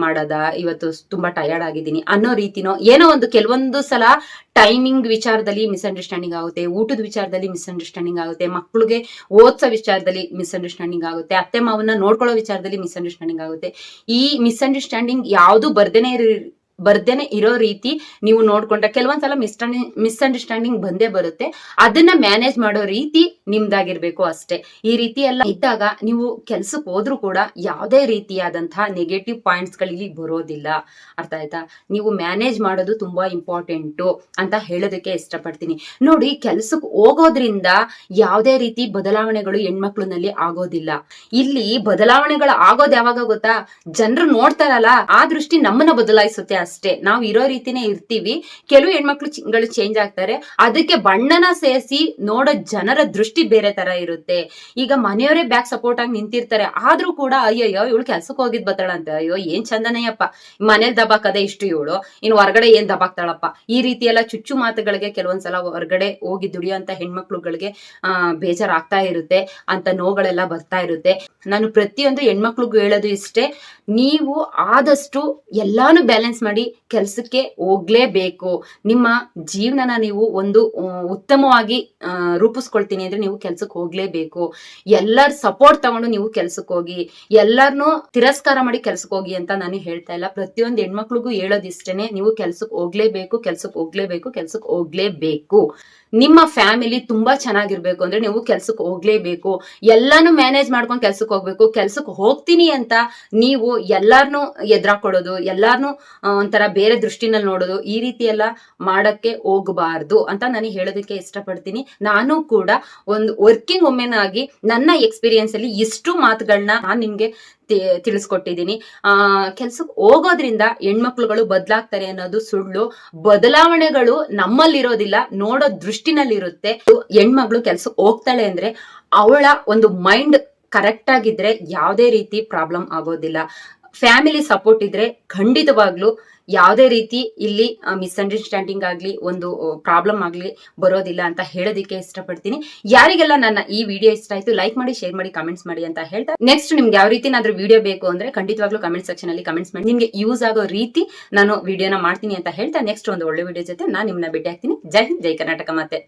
ಮಾಡೋದ, ಇವತ್ತು ತುಂಬಾ ಟಯರ್ಡ್ ಆಗಿದ್ದೀನಿ ಅನ್ನೋ ರೀತಿನೋ ಏನೋ ಒಂದು ಕೆಲವೊಂದು ಸಲ ಟೈಮಿಂಗ್ ವಿಚಾರದಲ್ಲಿ ಮಿಸ್ಅಂಡರ್ಸ್ಟ್ಯಾಂಡಿಂಗ್ ಆಗುತ್ತೆ, ಊಟದ ವಿಚಾರದಲ್ಲಿ ಮಿಸ್ಅಂಡರ್ಸ್ಟ್ಯಾಂಡಿಂಗ್ ಆಗುತ್ತೆ ಮಕ್ಕಳಿಗೆ ಓದ್ಸೋ ವಿಚಾರದಲ್ಲಿ ಮಿಸ್ಅಂಡರ್ಸ್ಟ್ಯಾಂಡಿಂಗ್ ಆಗುತ್ತೆ, ಅತ್ತೆ ಮಾವನ್ನ ನೋಡ್ಕೊಳ್ಳೋ ವಿಚಾರದಲ್ಲಿ ಮಿಸ್ಅಂಡರ್ಸ್ಟ್ಯಾಂಡಿಂಗ್ ಆಗುತ್ತೆ. ಈ ಮಿಸ್ಅಂಡರ್ಸ್ಟ್ಯಾಂಡಿಂಗ್ ಯಾವುದು ಬರ್ದೇನೆ ಬರ್ದೇನೆ ಇರೋ ರೀತಿ ನೀವು ನೋಡ್ಕೊಂಡ್ರೆ ಕೆಲವೊಂದ್ಸಲ ಮಿಸ್ಟಂಡಿ ಮಿಸ್ಅಂಡರ್ಸ್ಟ್ಯಾಂಡಿಂಗ್ ಬಂದೇ ಬರುತ್ತೆ. ಅದನ್ನ ಮ್ಯಾನೇಜ್ ಮಾಡೋ ರೀತಿ ನಿಮ್ದಾಗಿರ್ಬೇಕು ಅಷ್ಟೇ. ಈ ರೀತಿ ಎಲ್ಲ ಇದ್ದಾಗ ನೀವು ಕೆಲ್ಸಕ್ಕೆ ಹೋದ್ರೂ ಕೂಡ ಯಾವುದೇ ರೀತಿಯಾದಂತಹ ನೆಗೆಟಿವ್ ಪಾಯಿಂಟ್ಸ್ ಗಳಿಗೆ ಬರೋದಿಲ್ಲ. ಅರ್ಥ ಆಯ್ತಾ? ನೀವು ಮ್ಯಾನೇಜ್ ಮಾಡೋದು ತುಂಬಾ ಇಂಪಾರ್ಟೆಂಟು ಅಂತ ಹೇಳೋದಕ್ಕೆ ಇಷ್ಟಪಡ್ತೀನಿ. ನೋಡಿ ಕೆಲ್ಸಕ್ಕೆ ಹೋಗೋದ್ರಿಂದ ಯಾವುದೇ ರೀತಿ ಬದಲಾವಣೆಗಳು ಹೆಣ್ಮಕ್ಳಿನಲ್ಲಿ ಆಗೋದಿಲ್ಲ. ಇಲ್ಲಿ ಬದಲಾವಣೆಗಳು ಆಗೋದು ಯಾವಾಗ ಗೊತ್ತಾ? ಜನರು ನೋಡ್ತಾರಲ್ಲ, ಆ ದೃಷ್ಟಿ ನಮ್ಮನ್ನ ಬದಲಾಯಿಸುತ್ತೆ ಅಷ್ಟೇ. ನಾವು ಇರೋ ರೀತಿನೇ ಇರ್ತೀವಿ. ಕೆಲವು ಹೆಣ್ಮಕ್ಳು ಚೇಂಜ್ ಆಗ್ತಾರೆ. ಅದಕ್ಕೆ ಬಣ್ಣನ ಸೇರಿಸಿ ನೋಡೋ ಜನರ ದೃಷ್ಟಿ ಬೇರೆ ತರ ಇರುತ್ತೆ. ಈಗ ಮನೆಯವರೇ ಬ್ಯಾಕ್ ಸಪೋರ್ಟ್ ಆಗಿ ನಿಂತಿರ್ತಾರೆ. ಆದ್ರೂ ಕೂಡ, ಅಯ್ಯಯ್ಯೋ, ಇವಳು ಕೆಲ್ಸಕ್ಕೆ ಹೋಗಿದ್ ಬತ್ತಾಳಂತೆ. ಅಯ್ಯೋ, ಏನ್ ಚಂದನಯ್ಯಪ್ಪ. ಮನೇಲಿ ದಬಾಕದೆ ಇಷ್ಟು ಇವಳು. ಇನ್ನು ಹೊರಗಡೆ ಏನ್ ದಬಾಕ್ತಾಳಪ್ಪ. ಈ ರೀತಿ ಎಲ್ಲ ಚುಚ್ಚು ಮಾತುಗಳಿಗೆ ಕೆಲವೊಂದ್ಸಲ ಹೊರಗಡೆ ಹೋಗಿ ದುಡಿಯೋಂತ ಹೆಣ್ಮಕ್ಳುಗಳಿಗೆ, ಆ, ಬೇಜಾರಾಗ್ತಾ ಇರುತ್ತೆ. ಅಂತ ನೋವುಗಳೆಲ್ಲ ಬರ್ತಾ ಇರುತ್ತೆ. ನಾನು ಪ್ರತಿಯೊಂದು ಹೆಣ್ಮಕ್ಳಿಗೂ ಹೇಳೋದು ಇಷ್ಟೇ. ನೀವು ಆದಷ್ಟು ಎಲ್ಲಾನು ಬ್ಯಾಲೆನ್ಸ್ ಮಾಡಿ ಕೆಲಸಕ್ಕೆ ಹೋಗ್ಲೇಬೇಕು. ನಿಮ್ಮ ಜೀವನನ ನೀವು ಒಂದು ಉತ್ತಮವಾಗಿ ರೂಪಿಸ್ಕೊಳ್ತೀನಿ ಅಂದ್ರೆ ನೀವು ಕೆಲ್ಸಕ್ಕೆ ಹೋಗ್ಲೇಬೇಕು. ಎಲ್ಲರ ಸಪೋರ್ಟ್ ತಗೊಂಡು ನೀವು ಕೆಲ್ಸಕ್ಕೆ ಹೋಗಿ, ಎಲ್ಲರನ್ನೂ ತಿರಸ್ಕಾರ ಮಾಡಿ ಕೆಲ್ಸಕ್ಕೆ ಹೋಗಿ ಅಂತ ನಾನು ಹೇಳ್ತಾ ಇಲ್ಲ. ಪ್ರತಿಯೊಂದು ಹೆಣ್ಮಕ್ಳಿಗೂ ಹೇಳೋದಿಷ್ಟೇನೆ, ನೀವು ಕೆಲ್ಸಕ್ಕೆ ಹೋಗ್ಲೇಬೇಕು ಕೆಲ್ಸಕ್ಕೆ ಹೋಗ್ಲೇಬೇಕು ಕೆಲ್ಸಕ್ಕೆ ಹೋಗ್ಲೇಬೇಕು. ನಿಮ್ಮ ಫ್ಯಾಮಿಲಿ ತುಂಬಾ ಚೆನ್ನಾಗಿರ್ಬೇಕು ಅಂದ್ರೆ ನೀವು ಕೆಲ್ಸಕ್ಕೆ ಹೋಗ್ಲೇಬೇಕು. ಎಲ್ಲಾನು ಮ್ಯಾನೇಜ್ ಮಾಡ್ಕೊಂಡು ಕೆಲ್ಸಕ್ಕೆ ಹೋಗ್ಬೇಕು. ಕೆಲ್ಸಕ್ಕೆ ಹೋಗ್ತೀನಿ ಅಂತ ನೀವು ಎಲ್ಲಾರ್ನು ಎದುರಾಕೊಡೋದು, ಎಲ್ಲಾರ್ನು ಒಂಥರ ಬೇರೆ ದೃಷ್ಟಿನಲ್ಲಿ ನೋಡೋದು, ಈ ರೀತಿ ಎಲ್ಲ ಮಾಡಕ್ಕೆ ಹೋಗಬಾರ್ದು ಅಂತ ನಾನು ಹೇಳೋದಕ್ಕೆ ಇಷ್ಟಪಡ್ತೀನಿ. ನಾನು ಕೂಡ ಒಂದು ವರ್ಕಿಂಗ್ ವುಮೆನ್ ಆಗಿ ನನ್ನ ಎಕ್ಸ್ಪೀರಿಯನ್ಸ್ ಅಲ್ಲಿ ಇಷ್ಟು ಮಾತುಗಳನ್ನ ನಾನು ನಿಮ್ಗೆ ತಿಳಿಸ್ಕೊಟ್ಟಿದ್ದೀನಿ. ಆ ಕೆಲ್ಸಕ್ಕೆ ಹೋಗೋದ್ರಿಂದ ಹೆಣ್ಮಕ್ಳುಗಳು ಬದಲಾಗ್ತಾರೆ ಅನ್ನೋದು ಸುಳ್ಳು, ಬದಲಾವಣೆಗಳು ನಮ್ಮಲ್ಲಿರೋದಿಲ್ಲ, ನೋಡೋ ದೃಷ್ಟಿನಲ್ಲಿರುತ್ತೆ. ಹೆಣ್ಮಗಳು ಕೆಲ್ಸಕ್ಕೆ ಹೋಗ್ತಾಳೆ ಅಂದ್ರೆ ಅವಳ ಒಂದು ಮೈಂಡ್ ಕರೆಕ್ಟ್ ಆಗಿದ್ರೆ ಯಾವುದೇ ರೀತಿ ಪ್ರಾಬ್ಲಮ್ ಆಗೋದಿಲ್ಲ. ಫ್ಯಾಮಿಲಿ ಸಪೋರ್ಟ್ ಇದ್ರೆ ಖಂಡಿತವಾಗ್ಲೂ ಯಾವುದೇ ರೀತಿ ಇಲ್ಲಿ ಮಿಸ್ಅಂಡರ್ಸ್ಟ್ಯಾಂಡಿಂಗ್ ಆಗಲಿ, ಒಂದು ಪ್ರಾಬ್ಲಮ್ ಆಗಲಿ ಬರೋದಿಲ್ಲ ಅಂತ ಹೇಳೋದಕ್ಕೆ ಇಷ್ಟಪಡ್ತೀನಿ. ಯಾರಿಗೆಲ್ಲ ನನ್ನ ಈ ವಿಡಿಯೋ ಇಷ್ಟ ಆಯ್ತು ಲೈಕ್ ಮಾಡಿ ಶೇರ್ ಮಾಡಿ ಕಮೆಂಟ್ಸ್ ಮಾಡಿ ಅಂತ ಹೇಳ್ತಾ ನೆಕ್ಸ್ಟ್ ನಿಮ್ಗೆ ಯಾವ ರೀತಿ ಏನಾದ್ರೂ ವಿಡಿಯೋ ಬೇಕು ಅಂದ್ರೆ ಖಂಡಿತವಾಗ್ಲೂ ಕಮೆಂಟ್ ಸೆಕ್ಷನ್ ಅಲ್ಲಿ ಕಮೆಂಟ್ಸ್ ಮಾಡಿ. ನಿಮ್ಗೆ ಯೂಸ್ ಆಗೋ ರೀತಿ ನಾನು ವಿಡಿಯೋನ ಮಾಡ್ತೀನಿ ಅಂತ ಹೇಳ್ತಾ ನೆಕ್ಸ್ಟ್ ಒಂದು ಒಳ್ಳೆ ವಿಡಿಯೋ ಜೊತೆ ನಾನು ನಿಮ್ಮನ್ನ ಭೇಟಿ ಆಗ್ತೀನಿ ಜೈ ಹಿಂದ್, ಜೈ ಕರ್ನಾಟಕ ಮತ್ತೆ